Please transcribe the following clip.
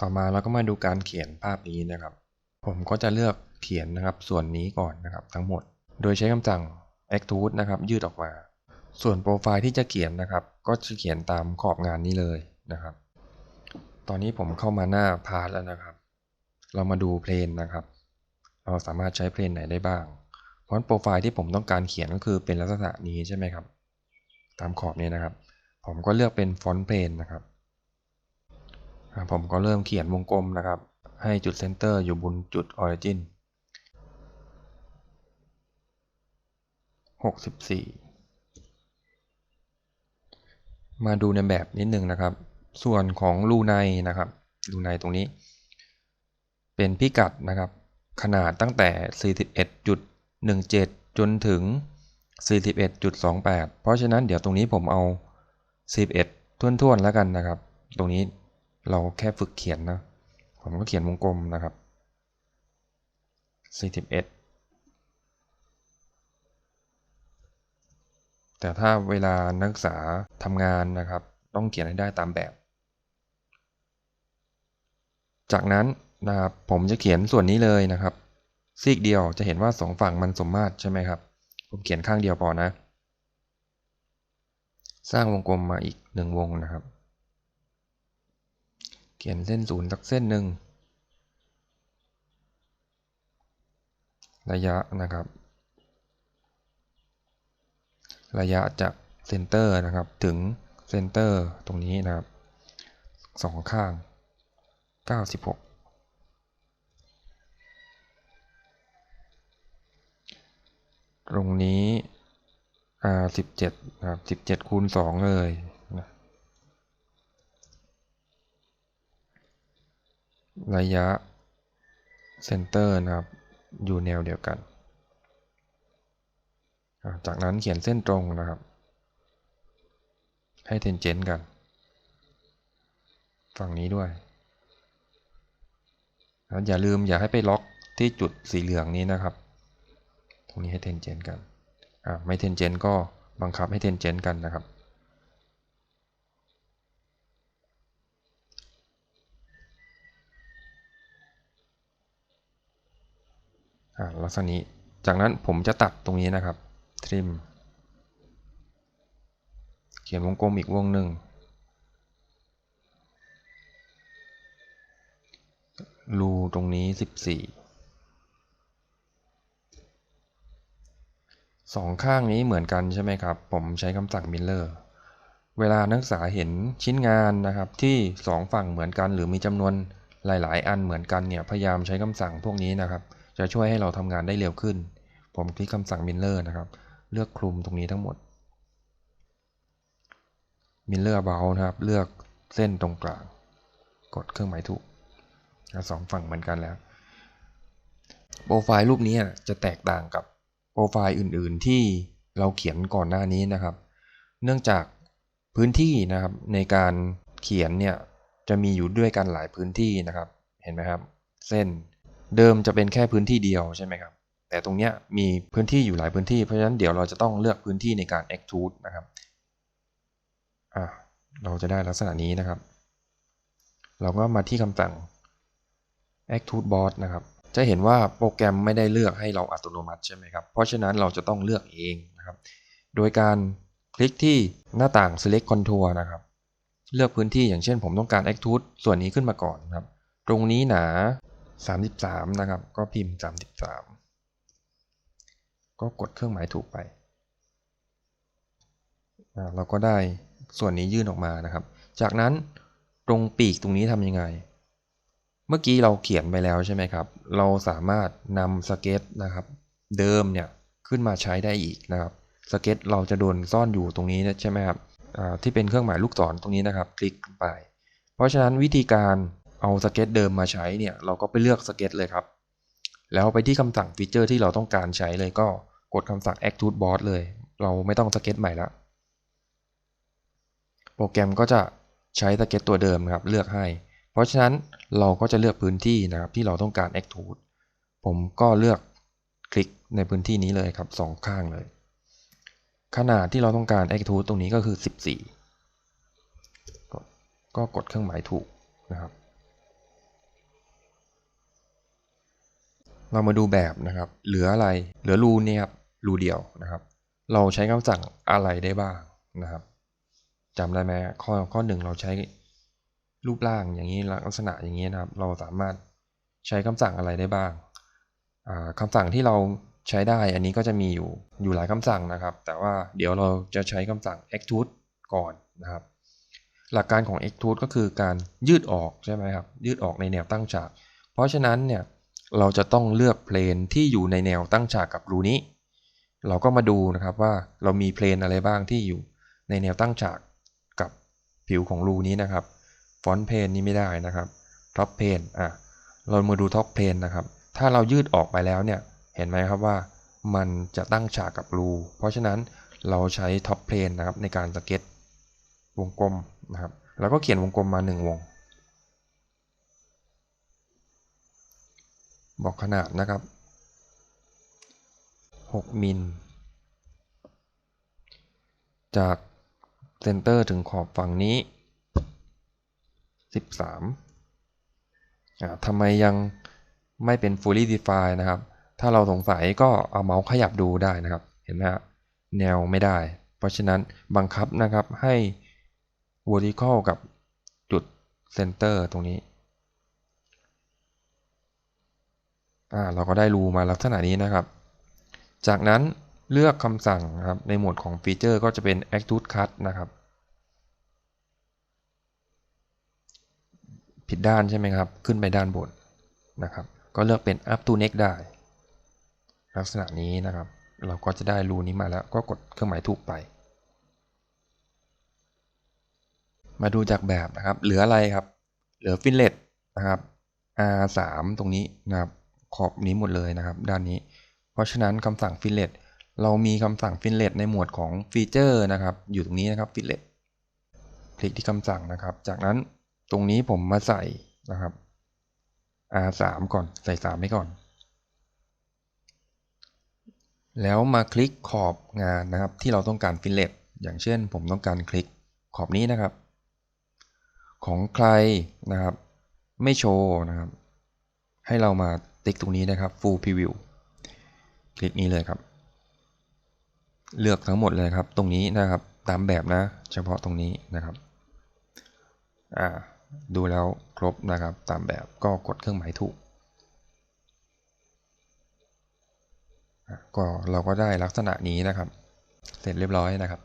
ต่อมาเราก็มาดูการเขียนภาพนี้นะครับ ผมก็จะเลือกเขียนนะครับส่วนนี้ก่อนนะครับทั้งหมด โดยใช้คำสั่ง extrude นะครับยืดออกมา ส่วนโปรไฟล์ที่จะเขียนนะครับ ก็จะเขียนตามขอบงานนี้เลยนะครับ ตอนนี้ผมเข้ามาหน้าพาร์ทแล้วนะครับ เรามาดูเพลนนะครับ เราสามารถใช้เพลนไหนได้บ้าง เพราะโปรไฟล์ที่ผมต้องการเขียนก็คือเป็นลักษณะนี้ใช่ไหมครับ ตามขอบนี้นะครับ ผมก็เลือกเป็นฟอนต์เพลนนะครับ ผมก็เริ่มเขียนวงกลมนะครับ ให้จุดเซนเตอร์อยู่บนจุดออริจิน64 มาดูในแบบนิดนึงนะครับ ส่วนของรูในนะครับรูในตรงนี้ เป็นพิกัดนะครับ ขนาดตั้งแต่ 41.17 จนถึง 41.28 เพราะฉะนั้นเดี๋ยวตรงนี้ผมเอา 11 ท่วนๆแล้วกันนะครับ ตรงนี้ เราแค่ฝึกเขียนนะ ผมก็เขียนวงกลมนะครับ 41 แต่ถ้าเวลานักศึกษาทำงานนะครับ ต้องเขียนให้ได้ตามแบบ จากนั้นนะครับผมจะเขียนส่วนนี้เลยนะครับ ซีกเดียวจะเห็นว่าสองฝั่งมันสมมาตรใช่ไหมครับ ผมเขียนข้างเดียวพอนะ สร้างวงกลมมาอีกหนึ่งวงนะครับ เขียนเส้นศูนย์สักเส้นหนึ่งระยะนะครับ ระยะจากเซนเตอร์นะครับถึงเซนเตอร์ตรงนี้นะครับสองข้าง 96ตรงนี้อ่าสิบเจ็ดนะครับสิบเจ็ดคูณสองเลยนะ ระยะเซนเตอร์นะครับ อยู่แนวเดียวกัน จากนั้นเขียนเส้นตรงนะครับ ให้เทนเจนต์กัน ฝั่งนี้ด้วย แล้วอย่าลืมอย่าให้ไปล็อกที่จุดสีเหลืองนี้นะครับ ตรงนี้ให้เทนเจนต์กัน ไม่เทนเจนต์ก็บังคับให้เทนเจนต์กันนะครับ ลักษณะนี้จากนั้นผมจะตัดตรงนี้นะครับ ทริม เขียนวงกลมอีกวงหนึ่งรูตรงนี้ 14 สองข้างนี้เหมือนกันใช่ไหมครับ ผมใช้คำสั่ง Miller เวลานักศึกษาเห็นชิ้นงานนะครับที่สองฝั่งเหมือนกัน หรือมีจำนวนหลาย ๆ อันเหมือนกันเนี่ยพยายามใช้คำสั่งพวกนี้นะครับ จะช่วยให้เราทำงานได้เร็วขึ้น ผมคลิกคำสั่ง Miller นะครับ เลือกคลุมตรงนี้ทั้งหมด Miller About นะครับ เลือกเส้นตรงกลาง กดเครื่องหมายถูกสองฝั่งเหมือนกันแล้ว โปรไฟล์รูปนี้จะแตกต่างกับโปรไฟล์อื่นๆที่เราเขียนก่อนหน้านี้นะครับ เนื่องจากพื้นที่นะครับในการเขียนเนี่ยจะมีอยู่ด้วยกันหลายพื้นที่นะครับ เห็นไหมครับ เส้น เดิมจะเป็นแค่พื้นที่เดียวใช่ไหมครับ แต่ตรงนี้มีพื้นที่อยู่หลายพื้นที่ เพราะฉะนั้นเดี๋ยวเราจะต้องเลือกพื้นที่ในการ extrude นะครับอะเราจะได้ลักษณะนี้นะครับ เราก็มาที่คำสั่ง Extrude Boss นะครับ จะเห็นว่าโปรแกรมไม่ได้เลือกให้เราอัตโนมัติใช่ไหมครับ เพราะฉะนั้นเราจะต้องเลือกเองนะครับ โดยการคลิกที่หน้าต่าง Select Contour นะครับ เลือกพื้นที่อย่างเช่นผมต้องการ Extrude ส่วนนี้ขึ้นมาก่อนนครับ ตรงนี้หนา 33 นะครับ ก็พิมพ์ 33 ก็กดเครื่องหมายถูกไป เราก็ได้ส่วนนี้ยื่นออกมานะครับ จากนั้นตรงปีกตรงนี้ทำยังไง เมื่อกี้เราเขียนไปแล้วใช่ไหมครับ เราสามารถนำสเก็ตนะครับ เดิมเนี่ยขึ้นมาใช้ได้อีกนะครับ สเก็ตเราจะโดนซ่อนอยู่ตรงนี้ใช่ไหมครับที่เป็นเครื่องหมายลูกศรตรงนี้นะครับ คลิกไป เพราะฉะนั้นวิธีการ เอาสเก็ตเดิมมาใช้เนี่ยเราก็ไปเลือกสเก็ตเลยครับ แล้วไปที่คำสั่งฟีเจอร์ที่เราต้องการใช้เลยก็กดคำสั่ง Extrude Boss เลย เราไม่ต้องสเก็ตใหม่ละโปรแกรมก็จะใช้สเก็ตตัวเดิมครับเลือกให้ เพราะฉะนั้นเราก็จะเลือกพื้นที่นะครับที่เราต้องการ Extrude ผมก็เลือกคลิกในพื้นที่นี้เลยครับสองข้างเลย ขนาดที่เราต้องการ Extrude ตรงนี้ก็คือ 14 ก็กดเครื่องหมายถูกนะครับ เรามาดูแบบนะครับ เหลืออะไร เหลือรูเนี่ยครับ รูเดียวนะครับ เราใช้คำสั่งอะไรได้บ้างนะครับจำได้ไหมข้อข้อหนึ่งเราใช้รูปร่างอย่างนี้ลักษณะอย่างนี้นะครับ เราสามารถใช้คำสั่งอะไรได้บ้างอ่าคำสั่งที่เราใช้ได้อันนี้ก็จะมีอยู่อยู่หลายคำสั่งนะครับ แต่ว่าเดี๋ยวเราจะใช้คำสั่ง extrude ก่อนนะครับ หลักการของ extrude ก็คือการยืดออกใช่ไหมครับยืดออกในแนวตั้งฉาก เพราะฉะนั้นเนี่ย เราจะต้องเลือกเพลนที่อยู่ในแนวตั้งฉากกับรูนี้ เราก็มาดูนะครับว่าเรามีเพลนอะไรบ้างที่อยู่ในแนวตั้งฉากกับผิวของรูนี้นะครับ ฟอนต์เพนนี่ไม่ได้นะครับท็อปเพนอะเรามาดูท็อปเพนนะครับ ถ้าเรายืดออกไปแล้วเนี่ยเห็นไหมครับว่ามันจะตั้งฉากกับรูเพราะฉะนั้นเราใช้ท็อปเพนนะครับในการสเก็ตวงกลมนะครับแล้วก็เขียนวงกลมมา 1 วง บอกขนาดนะครับ 6 มิล จากเซนเตอร์ถึงขอบฝั่งนี้ 13อ่าทำไมยังไม่เป็น fully defined นะครับ ถ้าเราสงสัยก็เอาเมาส์ขยับดูได้นะครับ เห็นไหมฮะแนวไม่ได้ เพราะฉะนั้นบังคับนะครับให้ vertical กับจุด center ตรงนี้ อ่า เราก็ได้รูมาลักษณะนี้นะครับ จากนั้นเลือกคำสั่งครับในหมวดของฟีเจอร์ก็จะเป็น extrude cut นะครับ ผิดด้านใช่ไหมครับ ขึ้นไปด้านบนนะครับ ก็เลือกเป็น up to next ได้ ลักษณะนี้นะครับ เราก็จะได้รูนี้มาแล้วก็กดเครื่องหมายถูกไป มาดูจากแบบนะครับ เหลืออะไรครับ เหลือฟินเลตนะครับ R3 ตรงนี้นะครับ ขอบนี้หมดเลยนะครับ ด้านนี้ เพราะฉะนั้นคำสั่งฟินเลตเรามีคำสั่งฟินเลตในหมวดของฟีเจอร์นะครับ อยู่ตรงนี้นะครับฟินเลตคลิกที่คำสั่งนะครับ จากนั้นตรงนี้ผมมาใส่นะครับ R3 ก่อน ใส่ 3 ไว้ก่อน แล้วมาคลิกขอบงานนะครับ ที่เราต้องการฟินเลตอย่างเช่น ผมต้องการคลิกขอบนี้นะครับ ของใครนะครับ ไม่โชว์นะครับ ให้เรามา ติ๊กตรงนี้นะครับ full preview คลิกนี้เลยครับ เลือกทั้งหมดเลยครับ ตรงนี้นะครับตามแบบนะ เฉพาะตรงนี้นะครับอ่าดูแล้วครบนะครับ ตามแบบก็กดเครื่องหมายถูกก็เราก็ได้ลักษณะนี้นะครับ เสร็จเรียบร้อยนะครับ